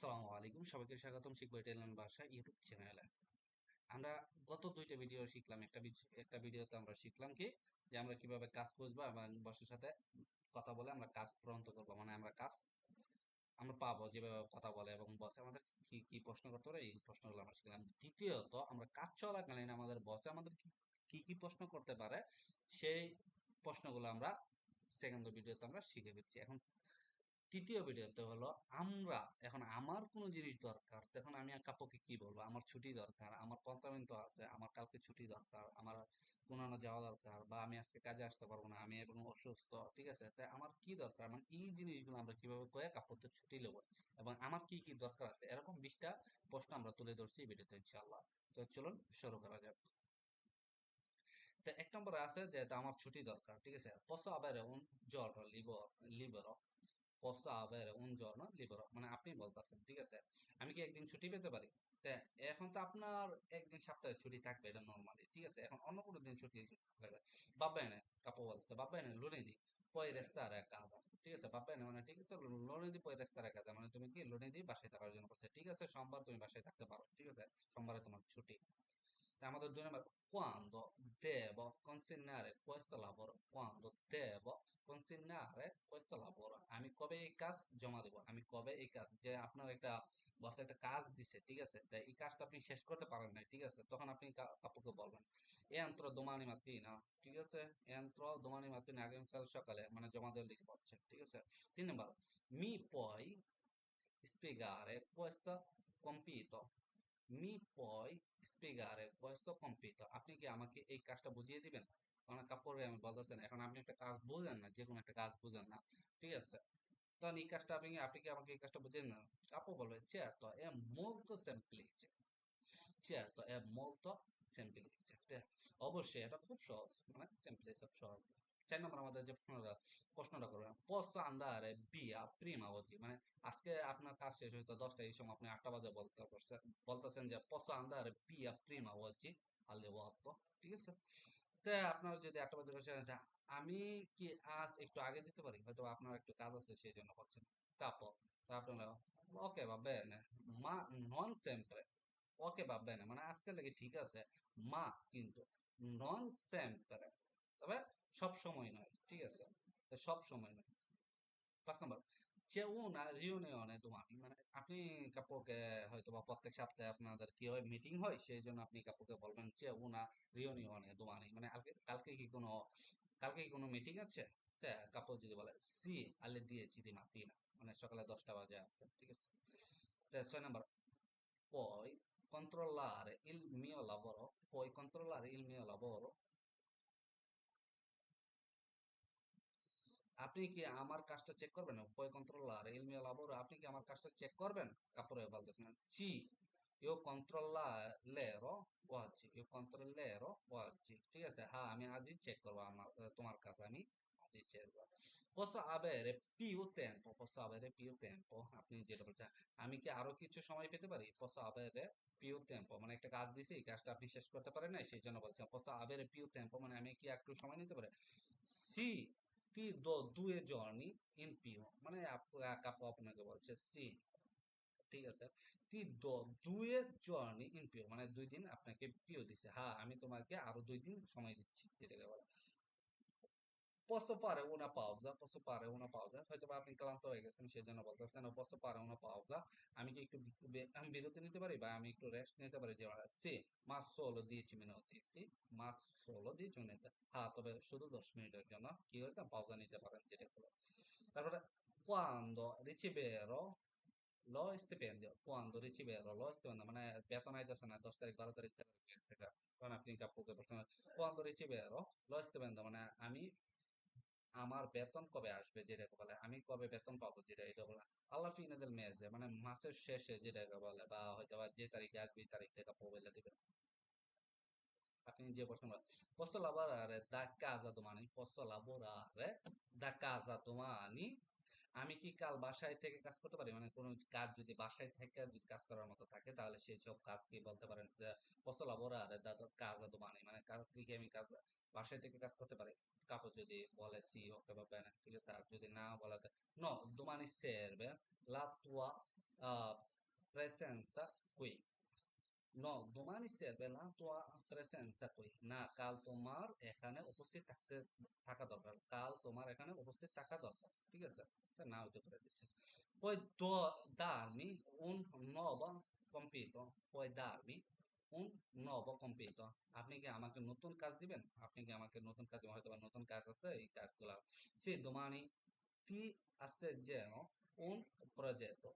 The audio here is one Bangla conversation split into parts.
আসসালামু আলাইকুম। সবাইকে স্বাগতম শিখব ইটালিয়ান ভাষা ইউটিউব চ্যানেলে। আমরা গত দুইটা ভিডিও শিখলাম। একটা একটা ভিডিওতে আমরা শিখলাম কি? যে আমরা কীভাবে কাজ খুঁজবো এবং বসের সাথে কথা বলে আমরা কাজ পূরণ করব। মানে আমরা কাজ আমরা পাবো যেভাবে কথা বলে এবং বসে আমাদের কি কি প্রশ্ন করতে পারে এই প্রশ্নগুলো আমরা শিখলাম। দ্বিতীয়ত আমরা কাজ চলাকালীন আমাদের বসে আমাদের কি কি কি প্রশ্ন করতে পারে সেই প্রশ্নগুলো আমরা সেকেন্ড ভিডিওতে আমরা শিখে ফেলছি। এখন তৃতীয় ভিডিওতে হলো, আমরা, এখন আমার কোনো জিনিস দরকার, তখন আমি কাপকে কি বলব? আমার ছুটি দরকার, আমার পন্থামিন্ত আছে, আমার কালকে ছুটি দরকার, আমার কোনো যাওয়া দরকার, বা আমি আজকে কাজে আসতে পারব না, আমি এখন অসুস্থ ঠিক আছে? তাই আমার কি দরকার? মানে এই জিনিসগুলো আমরা কীভাবে করে কাপড়তে ছুটি নেব? এবং আমার কি কি দরকার আছে? এরকম বিশটা প্রশ্ন আমরা তুলে ধরছি ভিডিওতে, ইনশাআল্লাহ। তো চলুন শুরু করা যাক। তো এক নম্বরে আছে যে আমার ছুটি দরকার ঠিক আছে? Posso avere un giorno মানে আপনি বলতেছেন, ঠিক আছে? আমি কি একদিন ছুটি পেতে পারি? এখন তো আপনার একদিন সপ্তাহে ছুটি থাকবে, এটা নর্মালি ঠিক আছে? এখন অন্য কোনো দিন ছুটি থাকবে বাবা এনে কাপড় বলছে বাবা এনে লোনে দি পয় রেস্তা আর এক হাজার, ঠিক আছে? বাবা এনে মানে ঠিক আছে লোনে দি পয় রেস্তা আর এক হাজার মানে তুমি কি লোনে দি বাসায় থাকার জন্য বলছে, ঠিক আছে, সোমবার তুমি বাসায় থাকতে পারো, ঠিক আছে? সোমবারে তোমার ছুটি। তা আমাদের দুই নম্বর, কোয়ান্দ দেব কনসিনারে কয়েস্ত লাভর কোয়ান্দ দেব consegnare questo lavoro আমি কবে এই কাজ জমা দেবো? আমি কবে এই কাজ? যে আপনার একটা বস একটা কাজ দিছে, ঠিক আছে? তাই এই কাজটা আপনি শেষ করতে পারেন না ঠিক আছে? তখন আপনি কা- কাপুকে বলবেন entro domani mattina ঠিক আছে? entro domani mattina আগামীকাল সকালে মানে জমা দেওয়ার লিখে পড়ছে। ঠিক আছে? তিন নম্বর mi puoi spiegare questo compito মি পয় স্পিগারে questo compito আপনি কি আমাকে এই কাজটা বুঝিয়ে দিবেন? কারণ কাপড়ে আমি বলতেছেন, এখন আপনি একটা কাজ বুঝেন না যে কোনো একটা কাজ বুঝেন না, ঠিক আছে? তখন এই কাজটা আপনি আপনি কি আমাকে এই কাজটা বুঝেন না? আপু বলবে certo è molto semplice certo è molto semplice ঠিক আছে? অবশ্যই, এটা খুব সহজ মানে সিম্পলি খুব সহজ। চার নম্বর আমাদের যে প্রশ্নটা প্রশ্নটা করবেন andare via prima oggi মানে আজকে আপনার কাজ শেষ হয়তো দশটা এই সময় আপনি আটটা বাজে বলতে পারছেন, বলতেছেন যে via prima oggi alle otto ঠিক আছে? তো আপনার যদি আটটা বাজে বসে আমি কি আজ একটু আগে যেতে পারি? হয়তো আপনার একটু কাজ আছে সেই জন্য বলছেন capo তা ওকে বা bene ma non sempre ওকে বা bene মানে আজকে লাগে ঠিক আছে, মা কিন্তু নন sempre তবে সব সময় নয়, ঠিক আছে, সব সময় নয়। পাঁচ নম্বর সে ও না তোমার। মানে আপনি কাপুকে হয়তো বা প্রত্যেক সপ্তাহে আপনাদের কি হয় মিটিং হয় সেই জন্য আপনি কাপুকে বলবেন যে ও না রিউনিয়নে তোমার। মানে কালকে কি কোনো, কালকে কি কোনো মিটিং আছে? কাপুর যদি বলে, সি, আলে দিয়ে চিঠি না তিন। মানে সকালে দশটা বাজে আসছে ঠিক আছে? ছয় নম্বর পয় কন্ট্রোলার ইল মিও লাভর পয় কন্ট্রোলার ইল মিও লাভর আপনি কি আমার কাজটা চেক করবেন? পয় কন্ট্রোলার mio lavoro আপনি কি আমার কাজটা চেক করবেন? কাপড়ে বলতেছেন জি io controllerò oggi io controllerò oggi ঠিক আছে? হ্যাঁ আমি আজই চেক করব আমার তোমার কাজ, আমি আজই চেক আবে করব posso avere più tempo posso avere più tempo, আপনি যেটা বলছেন। আমি কি আরও কিছু সময় পেতে পারি? posso avere più tempo মানে একটা কাজ দিছি, এই কাজটা আপনি শেষ করতে পারেন না সেই জন্য বলছেন posso avere più tempo মানে আমি কি একটু সময় নিতে পারি? sì ti do due giorni in মানে আপ- আপনাকে বলছে সি ঠিক আছে ti দুয়ে জর্নি in più মানে দুই দিন আপনাকে পিও দিছে হ্যাঁ আমি তোমাকে আরও দুই দিন সময় দিচ্ছি যেটাকে বলে posso fare una pausa posso fare una pausa হয়তো বা আপনি ক্লান্ত হয়ে গেছেন সেই জন্য বলতেছেন posso fare una pausa আমি কি একটু বে- আমি বিরতি নিতে পারি বা আমি একটু রেস্ট নিতে পারি যে C ma solo 10 minuti sì ma solo 10 minuti হ্যাঁ তবে শুধু দশ মিনিটের জন্য কি হইতে পাউজা নিতে পারেন যেটা হলো তারপরে quando riceverò lo stipendio quando riceverò lo stipendio মানে বেতন আইতেছে না দশ তারিখ বারো তারিখ তেরো তারিখ গেছে গা। তখন আপনি কাপুকে প্রশ্ন quando riceverò lo stipendio মানে আমি আমার বেতন কবে আসবে? যেটাকে বলে আমি কবে বেতন পাবো? যেটা এটা বলে আল্লাহ ফিনাদের mese মানে মাসের শেষে যেটাকে বলে বা হয়তো বা যে তারিখে আসবে তারিখ টাকা বলে দিবে আপনি যে প্রশ্ন বলেন, আরে দা কাজা casa কষ্ট lavorare da casa domani আমি কি কাল বাসায় থেকে কাজ করতে পারি? মানে কোনো কাজ যদি বাসায় থেকে যদি কাজ করার মতো থাকে তাহলে সেই সব কাজ কি বলতে পারেন posso lavorare da casa domani মানে কাজ কি আমি কাজ বাসায় থেকে কাজ করতে পারি? কাপড় যদি বলে সি ওকে বা bene ঠিক আছে আর যদি না বলে no domani serve la tua uh, presenza qui No, domani serve la tua presenza qui. না কাল তোমার এখানে উপস্থিত থাকতে থাকা দরকার কাল তোমার এখানে উপস্থিত থাকা দরকার ঠিক আছে তা না হইতে করে দিচ্ছে puoi do- darmi un nuovo compito puoi darmi un nuovo compito আপনি কি আমাকে নতুন কাজ দিবেন আপনি কি আমাকে নতুন কাজ দিবেন হয়তো বা নতুন কাজ আছে এই কাজগুলো sì domani ti asseggerò un progetto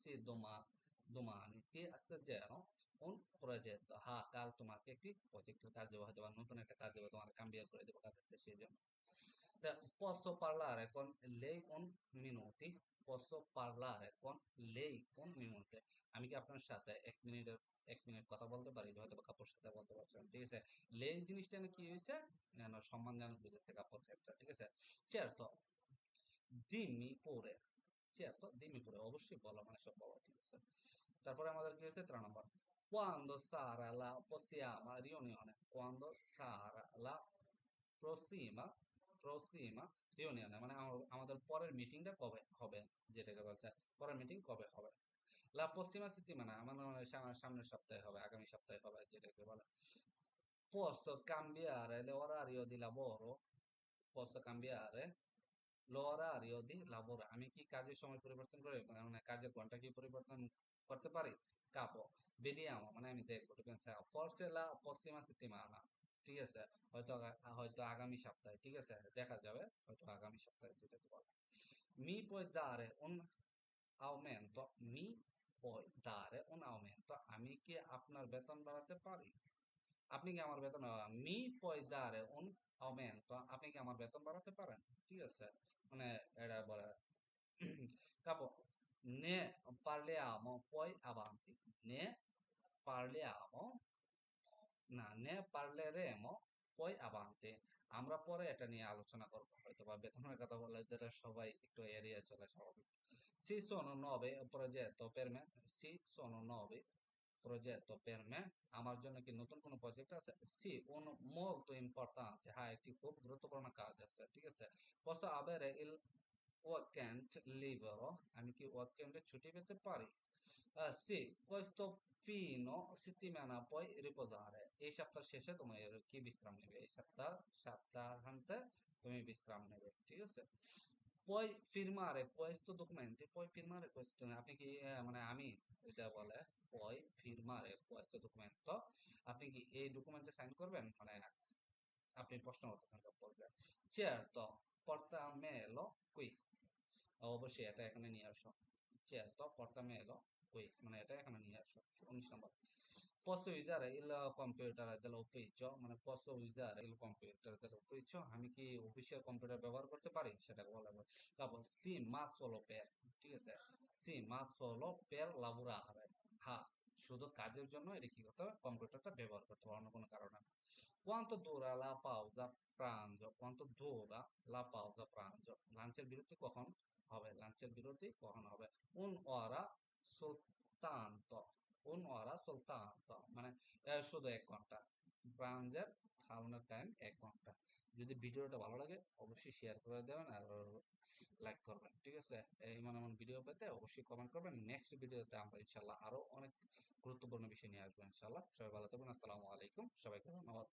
sì doma- domani ti asseggerò un progetto হ্যাঁ কাল তোমাকে একটি প্রজেক্টের কাজ নতুন একটা কাজ দেবো তোমার কাম্বিয়ার করে দেবো সেই জন্য। তা, আমি কি আপনার সাথে এক মিনিটের এক মিনিট কথা বলতে পারি? হয়তো বা কাপড় সাথে বলতে পারছেন ঠিক আছে? লেই জিনিসটা কি হয়েছে? সম্মানজনক বুঝেছে কাপড় ক্ষেত্রে ঠিক আছে? Certo dimmi pure certo dimmi pure অবশ্যই বলা মানে সব বলা ঠিক আছে? তারপরে আমাদের কি হয়েছে? তেরো number. Quando sarà la prossima riunione quando sarà la prossima prossima riunione মানে আমা- আমাদের পরের মিটিংটা কবে হবে যেটাকে বলছে পরের মিটিং কবে হবে la prossima settimana মানে সামনের সামনের সপ্তাহে হবে আগামী সপ্তাহে হবে যেটাকে বলে posso cambiare l'orario di lavoro posso cambiare l'orario di lavoro আমি কি কাজের সময় পরিবর্তন করে মানে কাজের ঘণ্টা কি পরিবর্তন করতে পারি মানে দেখব ঠিক আছে হয়তো হয়তো আগামী সপ্তাহে ঠিক আছে দেখা যাবে হয়তো আগামী সপ্তাহে যেটাকে বলে আমি কি আপনার বেতন বাড়াতে পারি আপনি কি আমার বেতন মি puoi dare un aumento আপনি কি আমার বেতন বাড়াতে পারেন ঠিক আছে মানে এটা বলে capo ne parliamo poi avanti ne parliamo না ne parleremo poi avanti আমরা পরে এটা নিয়ে আলোচনা করব হয়তো বা বেতনের কথা বলে যেটা সবাই একটু এড়িয়ে চলে স্বাভাবিক si sono nove progetto per me si sono nove progetto per me আমার জন্য কি নতুন কোনো প্রজেক্ট আছে si un molto importante হ্যাঁ একটি খুব গুরুত্বপূর্ণ কাজ আছে ঠিক আছে avere il ওয়াকেন্ট লিবার আমি কি ওয়াকেন্টে ছুটি পেতে পারি? সি কয়েস্ত ফিনো সিটি এই সপ্তাহ শেষে তোমার কি বিশ্রাম নেবে? এই সপ্তাহ, সপ্তাহান্তে তুমি বিশ্রাম নেবে, ঠিক আছে? পয় ফিরমারে কয়েস্ত ডকুমেন্ট পয় ফিরমারে কয়েস্ত আপনি কি মানে আমি এটা বলে পয় ফিরমারে কয়েস্ত ডকুমেন্ট তো আপনি কি এই ডকুমেন্টে সাইন করবেন? মানে আপনি প্রশ্ন করতে চেয়ার তো পড়তে মেলো কুই অবশ্যই এটা এখানে নিয়ে আসো। যে কম্পিউটার দেল অফিস মানে, মানে আমি কি অফিসিয়াল কম্পিউটার ব্যবহার করতে পারি? সেটা বলা তারপর সি মা সোলো ঠিক আছে? সি মা সোলো পেল লাবুরা শুধু কাজের জন্য এটা কি হতে হবে? কম্পিউটারটা ব্যবহার quanto dura la pausa pranzo? Quanto dura la pausa pranzo? লাঞ্চের বিরতি কখন হবে লাঞ্চের বিরতি কখন হবে un ora soltanto un ora soltanto মানে শুধু এক ঘণ্টা ব্রাঞ্চের খাওয়ানোর টাইম এক ঘণ্টা যদি ভিডিওটা ভালো লাগে অবশ্যই শেয়ার করে দেবেন আর লাইক করবেন ঠিক আছে এমন এমন ভিডিও পেতে অবশ্যই কমেন্ট করবেন নেক্সট ভিডিওতে আমরা ইনশাল্লাহ আরও অনেক গুরুত্বপূর্ণ বিষয় নিয়ে আসব ইনশাল্লাহ সবাই ভালো থাকবেন আসসালামু আলাইকুম সবাইকে ধন্যবাদ